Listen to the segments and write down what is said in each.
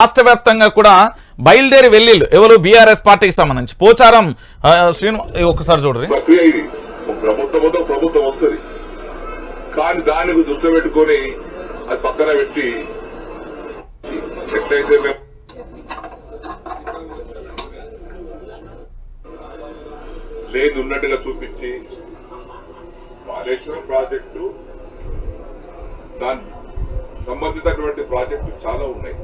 రాష్ట్ర వ్యాప్తంగా కూడా బయలుదేరి వెళ్ళిళ్ళు. ఎవరు? బీఆర్ఎస్ పార్టీకి సంబంధించి. పోచారం ఆ, శ్రీను ఒకసారి చూడండి ప్రభుత్వం ప్రభుత్వం వస్తుంది. కానీ దాన్ని దృష్టి పెట్టుకొని అది పక్కన పెట్టి ఎట్లయితే మేము లేదు ఉన్నట్టుగా చూపించి కాళేశ్వరం ప్రాజెక్టు దాని సంబంధితటువంటి ప్రాజెక్టు చాలా ఉన్నాయి.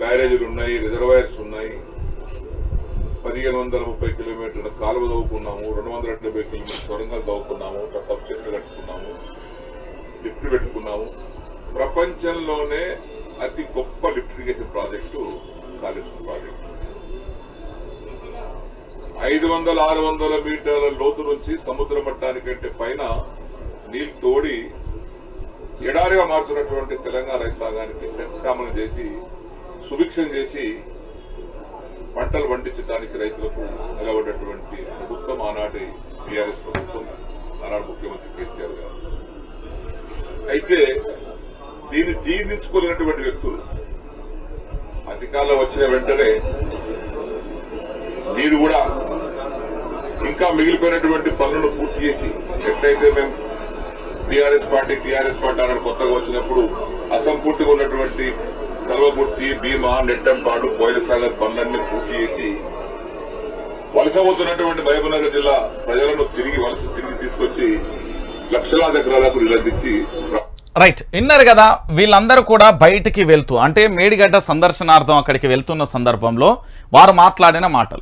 బ్యారేజీలు ఉన్నాయి రిజర్వాయర్స్ ఉన్నాయి. పదిహేను వందల ముప్పై కిలోమీటర్ల కాలువ తవ్వుకున్నాము రెండు వందల డెబ్బై కిలోమీటర్ సొరంగాలు తవ్వుకున్నాము సబ్జెక్టులు కట్టుకున్నాము లిఫ్ట్ పెట్టుకున్నాము. ప్రపంచంలోనే అతి గొప్ప lift irrigation project Kaleshwaram project. ఐదు వందల ఆరు వందల మీటర్ల లోతు నుంచి సముద్ర మట్టానికంటే పైన నీళ్ళు తోడి ఎడారిగా మార్చినటువంటి తెలంగాణ రైతాంగానికి నిర్కామన చేసి సుభిక్షం చేసి పంటలు పండించడానికి రైతులకు నిలబడ్డటువంటి ప్రభుత్వం ఆనాటి టీఆర్ఎస్ ప్రభుత్వం ఆనాడు ముఖ్యమంత్రి కేసీఆర్ గారు. అయితే దీన్ని జీర్ణించుకోలేనటువంటి వ్యక్తులు అధికారంలో వచ్చిన వెంటనే మీరు కూడా ఇంకా మిగిలిపోయినటువంటి పనులను పూర్తి చేసి ఎట్లయితే మేము టీఆర్ఎస్ పార్టీ టీఆర్ఎస్ పార్టీ అన్నాడు కొత్తగా వచ్చినప్పుడు అసంపూర్తిగా ఉన్నటువంటి కల్వకుర్తి భీమా నెట్టంపాడు కోయిలసాగర్ పనులన్నీ పూర్తి చేసి వలస పోతున్నటువంటి మహబూబ్నగర్ జిల్లా ప్రజలను తిరిగి వలస తిరిగి తీసుకొచ్చి లక్షలాది ఎకరాలకు నిలదించి రైట్. విన్నారు కదా వీళ్ళందరూ కూడా బయటికి వెళ్తూ అంటే మేడిగడ్డ సందర్శనార్థం అక్కడికి వెళ్తున్న సందర్భంలో వారు మాట్లాడిన మాటలు.